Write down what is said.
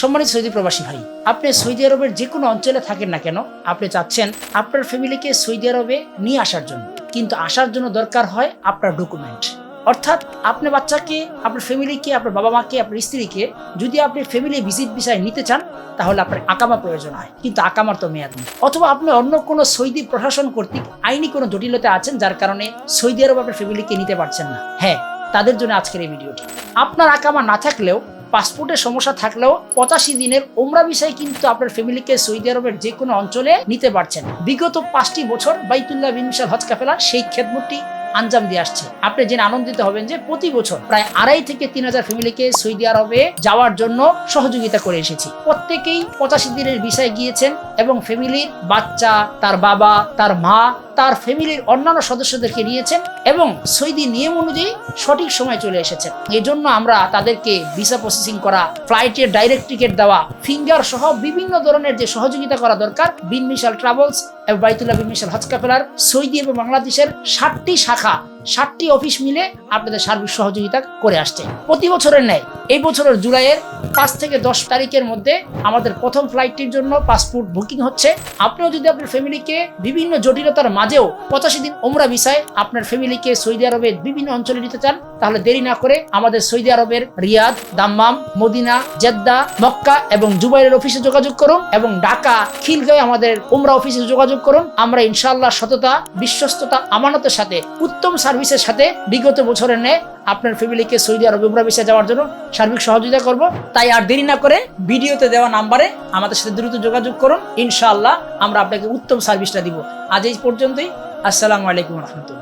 সম্মানিত সৌদি প্রবাসী ভাই, আপনি সৌদি আরবের যে কোনো অঞ্চলে থাকেন না কেন, আপনি চাচ্ছেন আপনার ফ্যামিলিকে সৌদি আরবে নিয়ে আসার জন্য। কিন্তু আসার জন্য দরকার হয় আপনার ডকুমেন্ট। অর্থাৎ আপনার বাচ্চাকে, আপনার ফ্যামিলিকে, আপনার বাবা মাকে আপনার স্ত্রীকে যদি আপনি ফ্যামিলি ভিজিট বিষয় নিতে চান, তাহলে আপনার আকামা প্রয়োজন হয়। কিন্তু আকামার তো মেয়াদ নেই। অথবা আপনি অন্য কোনো সৌদি প্রশাসন কর্তৃক আইনি কোনো জটিলতা আছেন যার কারণে সৌদি আরব আপনার ফ্যামিলিকে নিতে পারছেন না। হ্যাঁ তাদের জন্য আজকের এই ভিডিওটি। আপনার আকামা না থাকলেও পাসপোর্টের সমস্যা থাকলেও পঁচাশি দিনের ওমরা বিষয় কিন্তু আপনার ফ্যামিলিকে সৌদি আরবের যে কোনো অঞ্চলে নিতে পারছেন। বিগত পাঁচটি বছর বাইতুল্লাহ বিন মিশাল হজ কাফেলা সেই খেদমতটি আঞ্জাম দিয়ে আসছে। আপনি জেনে আনন্দিত হবেন যে প্রতি বছর প্রায় আড়াই থেকে তিন হাজার ফ্যামিলিকে সৌদি আরবে যাওয়ার জন্য সহযোগিতা করে এসেছি। প্রত্যেকেই পঁচাশি দিনের বিষয়ে গিয়েছেন এবং ফ্যামিলির বাচ্চা, তার বাবা, তার মা তার ফ্যামিলির অন্যান্য সদস্যদেরকে নিয়েছেন এবং সৈদি নিয়ম অনুযায়ী সঠিক সময় চলে এসেছেন। এজন্য আমরা তাদেরকে ভিসা প্রসেসিং করা, ফ্লাইটের ডাইরেক্ট টিকিট দেওয়া, ফিঙ্গার সহ বিভিন্ন ধরনের যে সহযোগিতা করা দরকার, বিন মিশাল ট্রাভেলস এবং বাইতুল্লাহ বিন মিশাল হজ কাপেলার সৌদি এবং বাংলাদেশের ষাটটি শাখা ষাটটি অফিস মিলে আপনাদের সার্বিক সহযোগিতা করে আসছে। প্রতি বছরের ন্যায়, এই বছরের জুলাইয়ের পাঁচ থেকে দশ তারিখের মধ্যে আমাদের প্রথম ফ্লাইটটির জন্য পাসপোর্ট বুকিং হচ্ছে। আপনিও যদি আপনার ফ্যামিলিকে বিভিন্ন জটিলতার মাঝেও পঁচাশি দিন ওমরা ভিসায় আপনার ফ্যামিলিকে সৌদি আরবের বিভিন্ন অঞ্চলে নিতে চান, তাহলে দেরি না করে আমাদের সৌদি আরবের Riyadh, Dammam, Medina, Jeddah, Mecca এবং জুবাইরের অফিসে যোগাযোগ করুন এবং ঢাকা, খিলগাঁও আমাদের উমরা অফিসে যোগাযোগ করুন। আমরা ইনশাআল্লাহ সততা, বিশ্বস্ততা, আমানতের সাথে উত্তম সার্ভিসের সাথে বিগত বছরের ন্যায় আপনার ফ্যামিলিকে সৌদি আরব উমরা ভিসা যাওয়ার জন্য সার্বিক সহযোগিতা করব। তাই আর দেরি না করে ভিডিওতে দেওয়া নাম্বারে আমাদের সাথে দ্রুত যোগাযোগ করুন। ইনশাআল্লাহ আমরা আপনাকে উত্তম সার্ভিসটা দিব। আজ এই পর্যন্তই। আসসালামু আলাইকুম রহমতুল্লাহ।